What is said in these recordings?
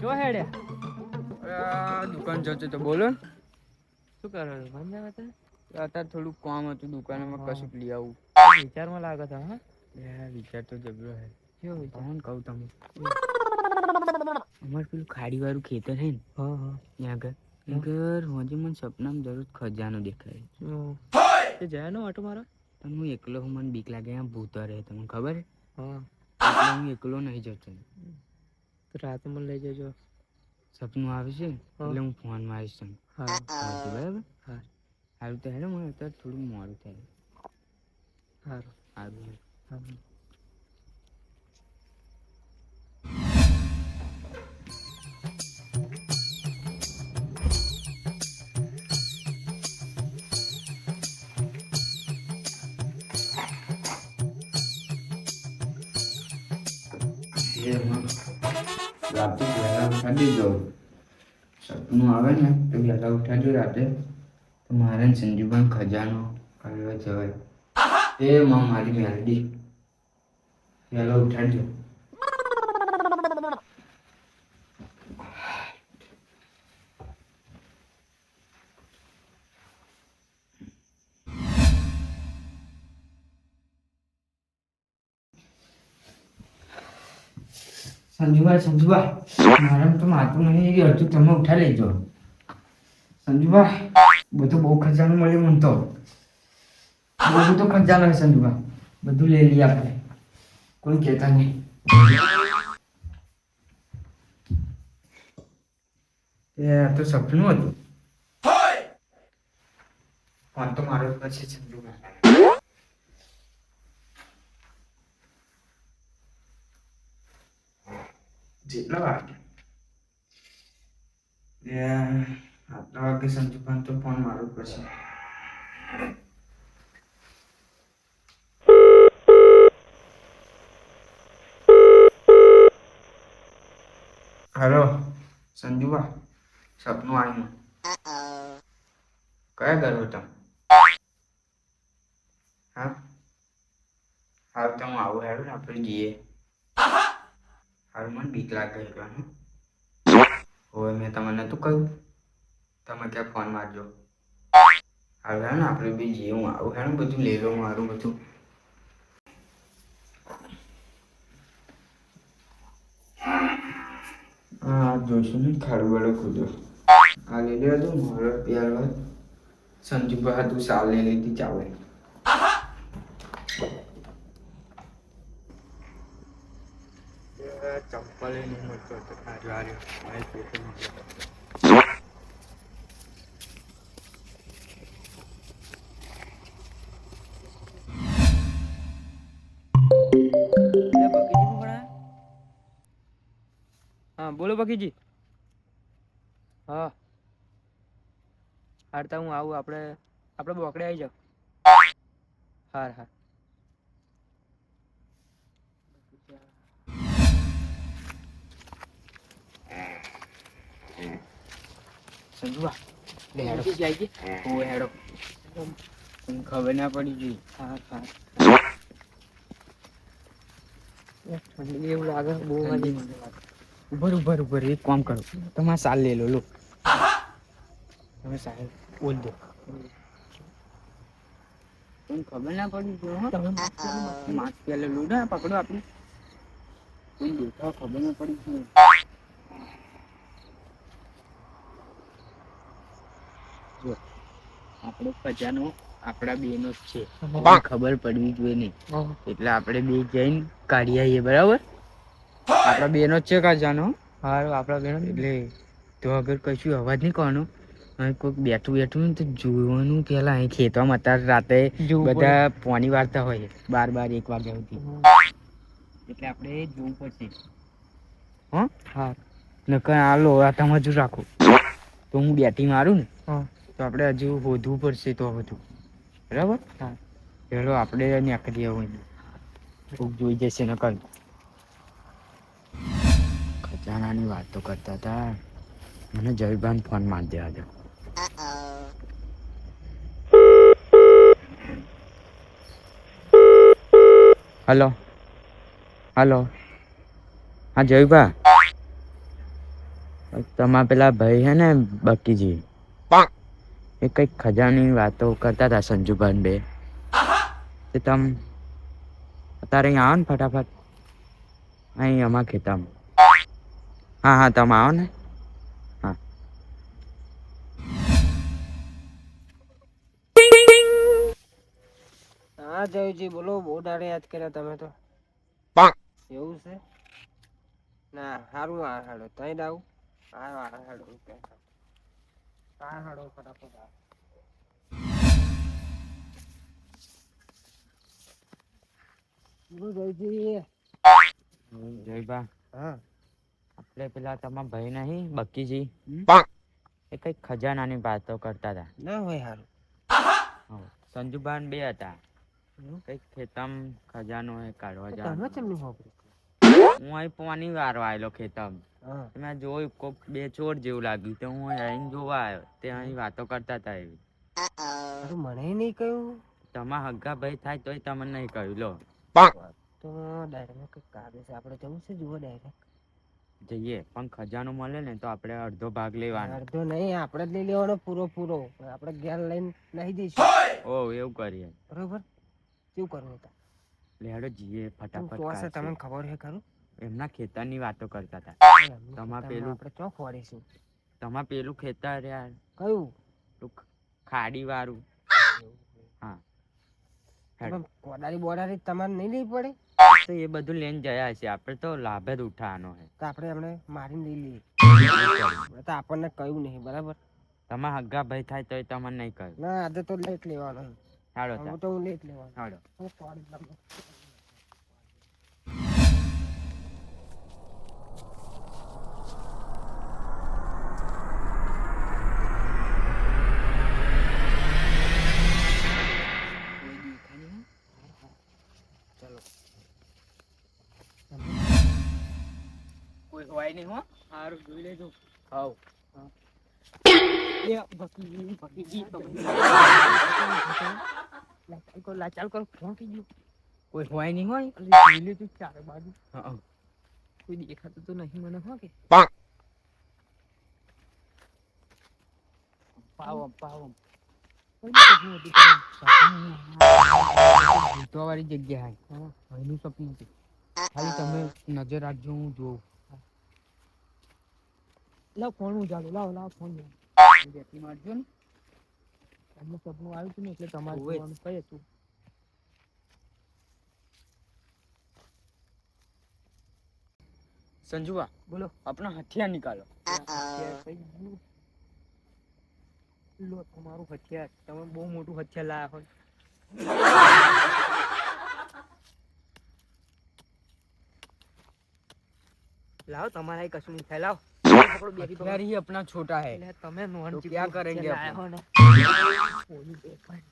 જો હેડ્યા દુકાન જતો તો બોલો. શું કરો હતા? અત્યારે થોડું કામ હતું દુકાનમાં. કશુંક લઈ આવું. વિચારમાં લાગે છો હા? વિચાર તો જબરો હે. કેવો કોણ કહું તમે અમારે પેલું ખાડી વાળું ખેતર હે ને હા હા. ત્યાં આગળ. આગળ હોજે મને સપનામાં જરૂર ખજાનો દેખાય. તે જાય નો આટો મારો? પણ હું એકલો હું મને બીક લાગે ત્યાં ભૂતો રહે તમને ખબર? હે. હા એટલે હું એકલો નહીં જતો. તો રાતે મને લઈ જજો. સપનું આવે છે એટલે હું ફોન મારીશ તમને હા. બરાબર? હા. સારું તો હેડો મને અત્યારે થોડું મોડું થાય. સારું સારું એમાં વહેલા ઉઠાડી દો સપનું આવે ને તો વહેલા ઉઠાડજો રાતે તો મારે સંજુભાઈ ખજાનો કાઢવા જવાય એ મારી મેલડી વહેલા ઉઠાડજો સંજુભાઈ સંજુભાઈ. મારા તો માતું નહીં અડધું તમે ઉઠાઈ લેજો. સંજુભાઈ બધું બહુ ખજાનો મળ્યો મને તો. બહુ બધો ખજાનો હોય સંજુભાઈ. બધું લઈ લઈએ આપણે. કોઈ કહેતા નહીં. એ તો સપનું હતું. ફોન તો મારો પછી સંજુભાઈ. જેટલા વાગે એ આટલા વાગે સંજુભાઈ તો ફોન મારો જ પછી હેલો સંજુભા સપનું આવ્યું કયા ઘર હતા હા હાલ તો હું આવું હેડું ને આપણે જઈએ હાલ મને બીક લાગે એકલાનું હવે મેં તમને નતું કહ્યું? તમે ક્યાં ફોન મારજો. હવે હેડ ને, આપણે બી હું આવું હે ને, બધું લઈ લો, મારું બધું. હા જોઈશું ને, ખાડું વાળો ખુદો આ લઈ લે તો મારો પ્યાર સંજુ બહાદુર સાલ લઈ લીધી, ચાલે. હા બોલો બકીજી હા હારતા હું આવું આપણે આપણે બોકડે આવી જાવ હાર હાર સંજુબા લે હેડો. ઓ હેડો. તને ખબર ના પડી જોઈ. હા ઠંડી એવું લાગે બહુ લાગે. ઉભર ઉભર ઉભર. એક કામ કરો. તમારે સાલ લે લો લો. તમે સાહેબ બોલ દો. તમને ખબર ના પડી જો તમે માસ્ક લો ને પકડો આપણે. કોઈ દેખાવ ખબર ના પડી જો. જો આપણો ખજાનો આપણા બેનો જ છે. ખબર પડવી જોઈએ નહીં. એટલે આપણે બે જઈને કાઢી આવીએ બરાબર? આપણા બેનો જ છે કાજાનો હારું આપણા બે એટલે તો અગર કશું અવાજ નહીં કરવાનો. કોઈક બેઠું બેઠું ને તો જોવાનું પેલા અહીં ખેતવામાં અત્યારે રાતે બધા પોની વાર્તા હોય. બાર બાર એક વાગ્યા સુધી. એટલે આપણે જોવું પડશે. હા. હા? નકર આ લોરાતામાં જ રાખો. તો હું બેટી મારું ને. હા. તો આપણે હજુ વધવું પડશે તો વધુ. બરાબર? ચલો આપણે નીકળીએ હોય કોક જોઈ જશે ને કલ. ખજાનાની વાત કરતા હતા. મને જયભાન ફોન મારી દે. હલો. હલો. હા જયભા. તમારા પેલા ભાઈ હે ને બક્કીજી? એ કંઈક ખજાની વાતો કરતા હતા સંજુભાઈ બે તે તમ અત્યારે અહીં આવો ને ફટાફટ. અહીં અમારા ખેતામાં હા હા, તમે આવો ને. હા. હા, જયજી, બોલો, બહુ દાડે યાદ કર્યા તમે તો. એવું છે? ના સારું આ હાડો તઈ આવું. હા હાડો હા હાડો ફટાફટ આવો. બોલો જયુજી. જયભા હા. આપણે પેલા તમારા ભાઈ નહીં બક્કીજી. એ કઈ ખજાનાની વાતો કરતા હતા. ના હોય સારું હા. સંજુભાન બે હતા. કઈ ખેતમ ખજાનો એ કાઢવા તમે જવાનું ચમ નહીં હું અહીં પોવાની વારો આવેલો ખેતમ. મેં જોયું કોક બે ચોર જેવું લાગ્યું તો હું અહીં જોવા આવ્યો. તે અહીં વાતો કરતા હતા એવી. મને નહીં કહ્યું? તમારા હગ્ગા ભાઈ થાય તોય તમને નહીં કહ્યું લો. તો ડાયરેક્ટ કંઈક કાગળ છે. આપણે જવું છે જુઓ ડાયરેક્ટ જઈએ પણ ખજાનો મળે ને તો આપણે અડધો ભાગ લેવાનો. અડધો નહીં આપણે જ લઈ લેવાનો પૂરો પૂરો. આપણે ઘેર લઈને નહીં દઈશું ઓ એવું કરીએ. બરોબર? શું કરવું હતા લેડો જઈએ તું ફટાફટ તમને ખબર છે ખરું? એમના ખેતરની વાતો કરતા હતા. તમા પેલું- આપણે ચોક વાળીશું. તમારે પેલું ખેતર યાર કયું? ખાડી વાળું હા. હેડ. બોડારી તમારે નહીં લેવી પડે? તો એ બધું લઈને જયા છે. આપણે તો લાભ જ ઉઠાવાનો છે. તો આપણે એમને મારીને લઈ લઈએ. તો આપણને કહ્યું નહીં બરાબર? તમારા હગ્ગા ભાઈ થાય તોય તમને નહીં કહ્યું. ના આજે તો લેટ લેવાનો હાડો તો હું લેટ લેવાનો હાલો. હોય નહીં હો. સારું જોઈ લેજો. હાવ એ બકીજી બકીજી તો લાચાલ કરો ફોન થઈ ગયો. કોઈ હોય નહીં હોય જોઈ લેજો ચારે બાજુ. કોઈ દેખાતું તો નહીં મને હો કે. પાવો પાવો ભૂતવાવાળી જગ્યા હે એનું સપનું છે. ખાલી તમે નજર રાખજો હું જોઉં. લાવ ફોન ઉજાડો લાવ લાવ ફોન બેટરી મારજો ને તમને સપનું આવ્યું હતું ને એટલે તમારે. જોવાનું કહે તું સંજુવા બોલો આપણા હથિયાર કઈ ગયું? લો તમારું હથિયાર તમે બહુ મોટું હથિયાર લાયા હોય લાવો તમારા કશું નહીં થાય લાવો. हथियार ही अपना छोटा है એટલે તમે નોન તો ચીપકુ ક્યાં કરેંગે હથિયાર अपन? લાયા હો ને. ઓલું દેખાય.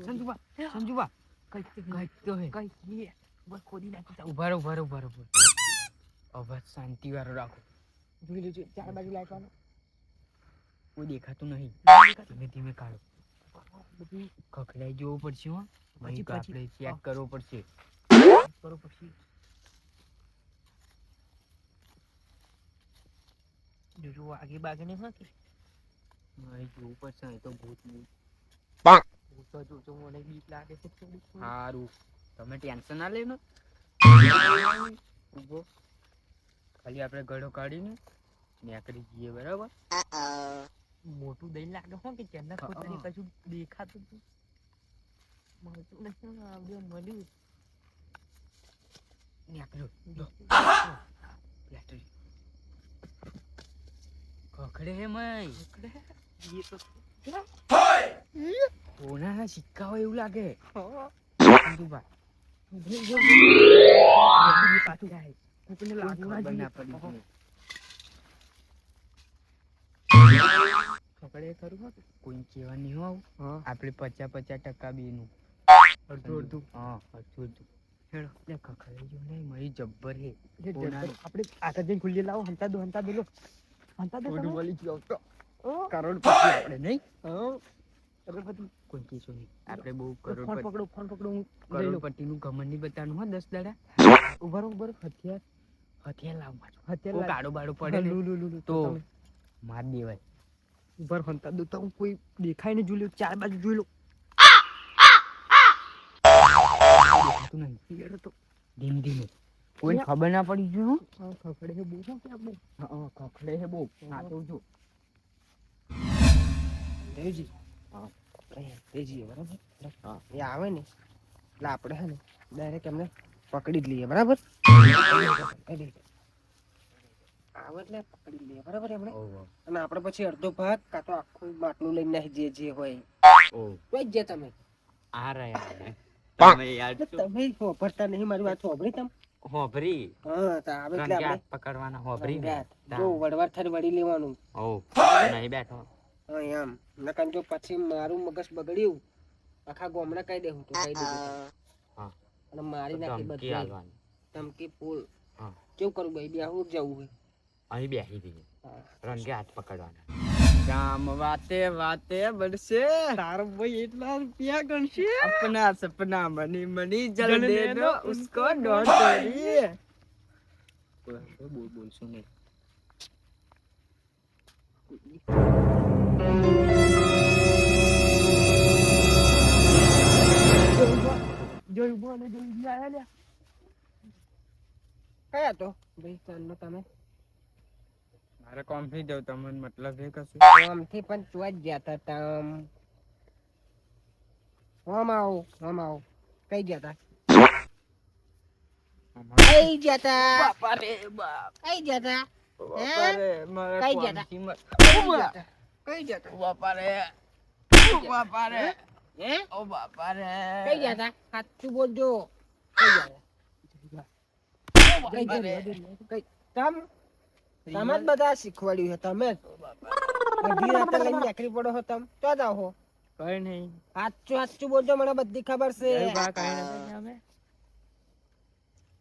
સંજુબા સંજુબા કંઈક તો કંઈક તો હે કંઈક છે. બસ ખોદી નાખી જાઓ. ઉભા રહો ઉભા રહો ઉભા રહો ઉભા રહો. અવાજ શાંતિ વાળો રાખો જોઈ લેજો ચાર બાજુ લાગવાનું કોઈ દેખાતું નહીં ધીમે ધીમે કાઢો બધું ખખડાઈ જોવું પડશે હો પછી- નહીં તો પછી. આપણે ચેક કરવો પડશે કરો પછી જોજો આગે બાગે નહીં હોય કે નહીં જોવું પડશે નહીં તો ભૂત નહીં ભૂત તો જોજો મને બીક લાગે છે. સારું તમે ટેન્શન ના લેનો. ઊભો. ખાલી આપણે ગળો કાઢીને નીકળી જઈએ બરાબર? મોટું દઈ લાગે હો કે હા. પોતાની કશું દેખાતું હતું. મળતું નથી આપણે મળ્યું. નીકળ્યો. લો. બેટરી ખખડે હે મય. એ તો સોનાના સિક્કા હોય એવું લાગે. આપડે ના ના પચાસ પચાસ ટકા બેનું. અડધું અડધું. હા અડધું અડધું. હેડો. લે ખખડે જો નહીં મરી જબ્બર હે. આપણે આગળ જઈને ખુલ્લી લાવો હંતા દો હંતા દો લો ગયો તો કરોડપતિ આપણે નહીં કરોડપતિ કોઈ કીધું નહીં આપણે બહુ ફોન પકડો ફોન પકડો હું લઈ લઉં ઘમંડ નહીં બતાવવાનું હો દસ દાડા ઊભા રહો હથિયાર હથિયાર લાવ મારું હથિયાર કાળો બાળો પડે લુ, લુ, લુ, લુ, તો માર દેવાય ઊભા રહો હંતા દો તો હું કોઈ દેખાય ને જોઈ લઉં ચાર બાજુ જોઈ તો ધીમે ધીમે કોઈ ખબર ના પડી જો ખખડે બહુ. શું કે આપણે હા, હા, ખખડે છે બહુ. આ તો જો. દેવજી. હા. દેવજી બરાબર? હા. એ આવે ને એટલે આપણે હે ને ડાયરેક્ટ એમને પકડી જ લઈએ બરાબર? આવે એટલે પકડી લઈએ બરાબર એમને? અને આપણે પછી અડધો ભાગ કાં તો આખું માટલું લઈને જે જે હોય. જે તમે. આ રહ્યા તમે યાર તમે હોભરતા નહીં મારી વાત હોભરી તમે? હોભરી. આપણે પકડવાના હોભરી જો વડવાર થર વળી લેવાનું. ઓ નહીં બેઠો. એમ. નકન જો પછી મારું મગજ બગડ્યું આખા ગોમડા કહી દેવું તો કહી દેવું હા. અને મારી નાખી બધી. ધમકી ફૂલ. કેવું કરું ભાઈ? બેહું જવું અહીં બેસી જઈએ. હા. રંગે હાથ પકડવાના. ગામ વાતે વાતે બનશે. તાર ભાઈ એટલા રૂપિયા ગણશે? અપના સપના મની મની જલ જોયું કયા તો? ભાઈ તમે. મારે કોમથી જાવ તમને મતલબ એ કશું આમથી પણ ચોજ ગયા તા તમ કોમ આવો કોમ આવો કઈ ગયા તા કઈ ગયા તા બાપા રે બાપ કઈ ગયા તા બાપા રે મારે કઈ ગયા તા? કઈ ગયા તા? કઈ ગયા તા બાપા રે બાપા રે હે ઓ બાપા રે કઈ ગયા તા સાચું બોલજો કઈ ગયા તા? કઈ ગયા તા? કઈ તમ તમે જ બધા શીખવાડ્યું છે તમે જ. બધી રાતે લઈને નીકળી પડો છો તમે. તો જ આવો કઈ નહીં સાચું સાચું બોલજો મને બધી ખબર છે.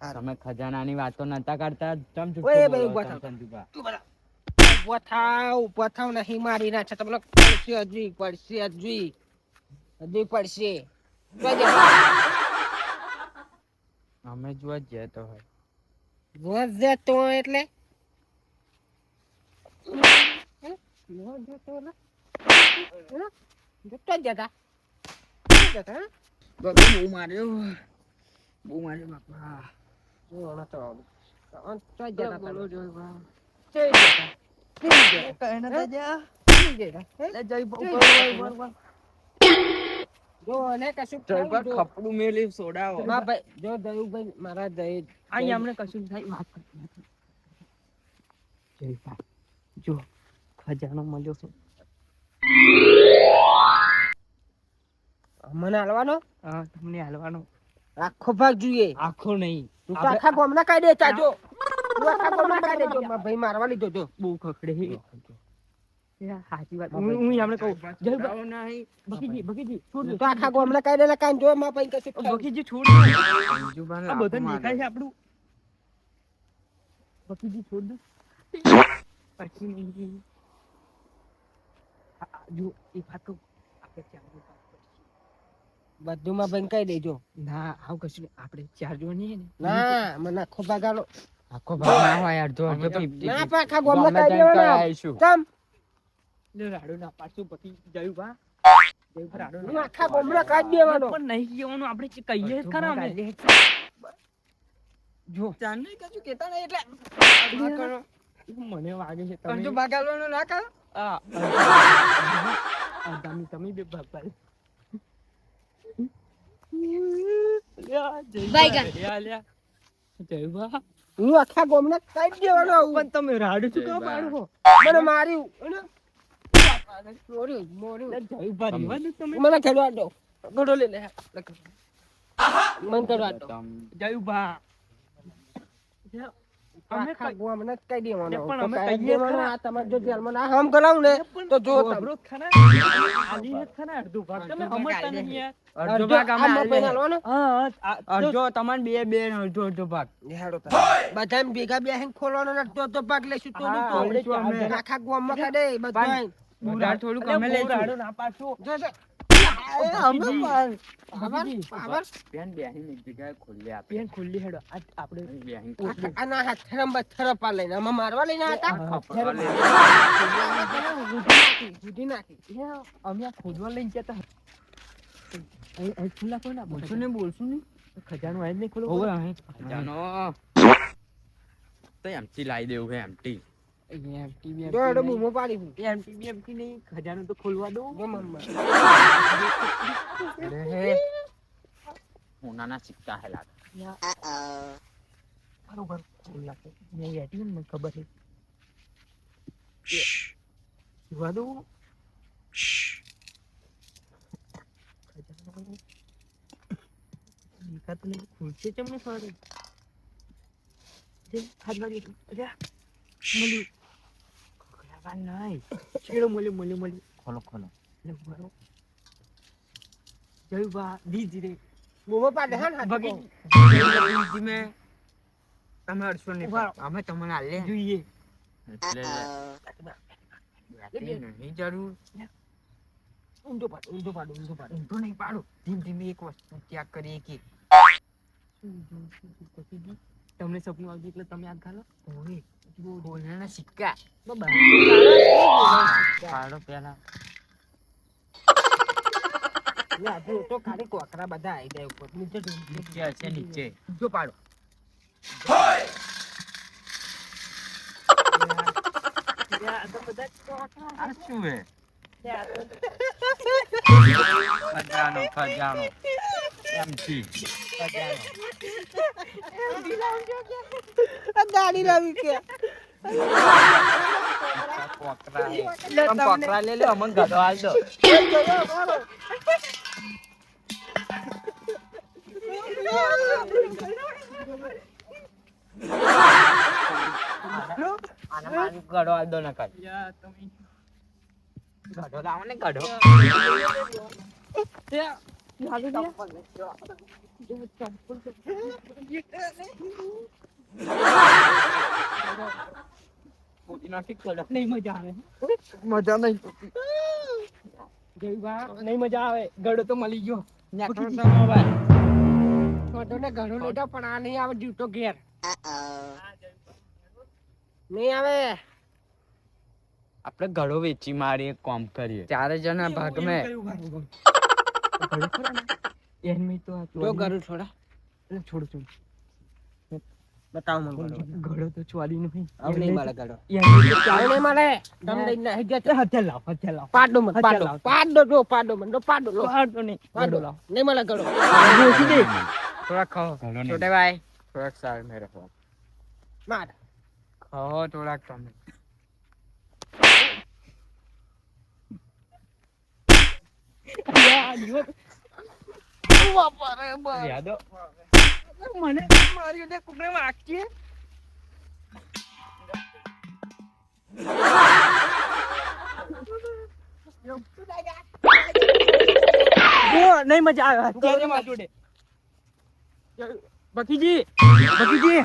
તમે ખજાનાની વાતો નતા કરતા? તમ ઓય ભાઈ, ઊભા થાવ. ઊભો થાવ. ઊભો થાવ નહીં મારી ના છે તમને પડશે હજી પડશે હજી હજી પડશે. અમે જોવા જ જતો હોય. જોવા એટલે જતો એટલે? હે? જતો જ જતા જતો, હે? મારા દય અહીંયા અમને કશું થાય વાત જય જો ખજાનો મળ્યો છે. મને હાલવાનો? હા તમને હાલવાનો. આખો ભાગ જોઈએ. આખો નહીં. તું તો આખા ગોમના કાઈ દે ચાજો તું આખા ગામના કાઢી દેજો. મારા ભાઈ મારવા લીધો જો. બહુ ખખડે. સાચી વાત. હું- હું એમને કહું. જય નહીં બકીજી બકીજી છોડ તો આખા ગામના કાઢી દેલા કાઈ જો મારા ભાઈ કશું બકીજી છોડ આ બધા દેખાય છે આપણું. બકીજી છોડ દો. પછી નહીં. જો એક વાત કહું આપણે ભાગ કરીશું. બધું કહી દેજો. ના આવું કશું. આપણે ચાર જો નહીં ને. ના મને આખો ભાગ આલો. આખો ભાગ ના હોય અડધો અડધો ના પણ આખા ગામના કાઢી દેવાના તમ રાડો ના પાડશું પછી જયું બા. આખા ગામના કાઢી દેવાનો. પણ નહીં કહેવાનું આપણે કહીએ ખરા અમે. જો. ચાંદ નહીં કશું કહેતા નહીં એટલે કરો. મને વાગે છે તમે- જો ભાગાલવાનું ના કરો હા. તમે તમે બે ભાગ પાડી. હું આખા ગામના કાઢી દેવાનો આવું. પણ તમે રાડું પાડો? મને માર્યું. મને ખેડવા દો. ગોળો લઈ લે. મને ખેડવા દો. અમે આખા ગામના કહી દેવાનો. પણ અમે કહી દેવાનો, આ તમારે જો જેલમાં ના હમ કરાવું ને તો જો તમે. અડધો અડધો ભાગ અમે આ આલે. મફઈને આલવાનો? અડધો તમારે બે બે અડધો અડધો ભાગ હેડો. બધાને ભેગા બેસીને ખોલવાનો ને અડધો અડધો ભાગ લઈશું તો હા, તો. આખા ગામમાં માં અહીં અહીં ખુલ્લા કોઈ ના પાછું ખજાનો એમ નહીં ખોલો ખજાનો. તો એમટી લાવી દેવું હે એમટી ખજાનો તો ખોલવા દો સિક્કા હે લાગે. બરોબર. ખોલી આપો મેં બેઠી મને ખબર છે. જોવા દો ખજાનો દેખાતું નહીં. ખુલશે ચમ ને જે ખાધવા મળ્યું. ખોખલાવા નહીં છેડો મળ્યો મળ્યો મળ્યો ખોલો ખોલો એટલે બરો જય બા ધીરે ધીરે બૂમો પાડે હા ને ભગી ધીમે તમે અડશો નહીં અમે તમને હાલે જોઈએ નહીં જરૂર ઊંધો પાડો ઊંધો પાડો ઊંધો પાડો ઊંધો નહીં પાડો ધીમે ધીમે એક વસ્તુ ત્યાગ કરીએ કે તમને સપનું આવ્યું એટલે તમે હાથ ઘાલો ઓય સોનાના સિક્કા બબા પાડો પેલા લે આ તો ખાલી કોકરા બધા આવી જાય ઉપર નીચે નીચે હશે નીચે જો પાડો આ શું હે ખજાનો ખજાનો એમ આ ગાડી લાવી કે. લો અમને ગધો હાલ દો આને મારી ગધો હાલ દો નકર. ગધો લાવો ને નહીં મજા આવે મજા નહીં મજા આવે ગળો તો મળી ગયો ને ઘણો લીધો પણ આ નહીં આવે ડ્યુટો ઘેર નહીં આવે આપણે ઘડો વેચી મારી એક કામ કરીએ. ચારે જણા ભાગ. મેં એનમી તો આ જો થોડા એટલે છોડ. છોડ બતાવ મને ઘરો. તો ચોરી નહીં. આવ નહીં મારા તો આવું ચાલે નહીં મળે તમે લઈને આવી હજે હથે લાવ હથે લાવ. પાડો મને પાડો. પાડો જો પાડો મને જો પાડો લો પાડો નહીં પાડો. લાવ. નહીં મારા ઘરો જોશી દે થોડા ખાઓ. છોટે ભાઈ થોડાક સાર મેરે રખો. માર. ખાઓ થોડાક તમે. યાદો મને મારી દે કુકરે જો નહીં મજા આવે. ભકીજી ભકીજી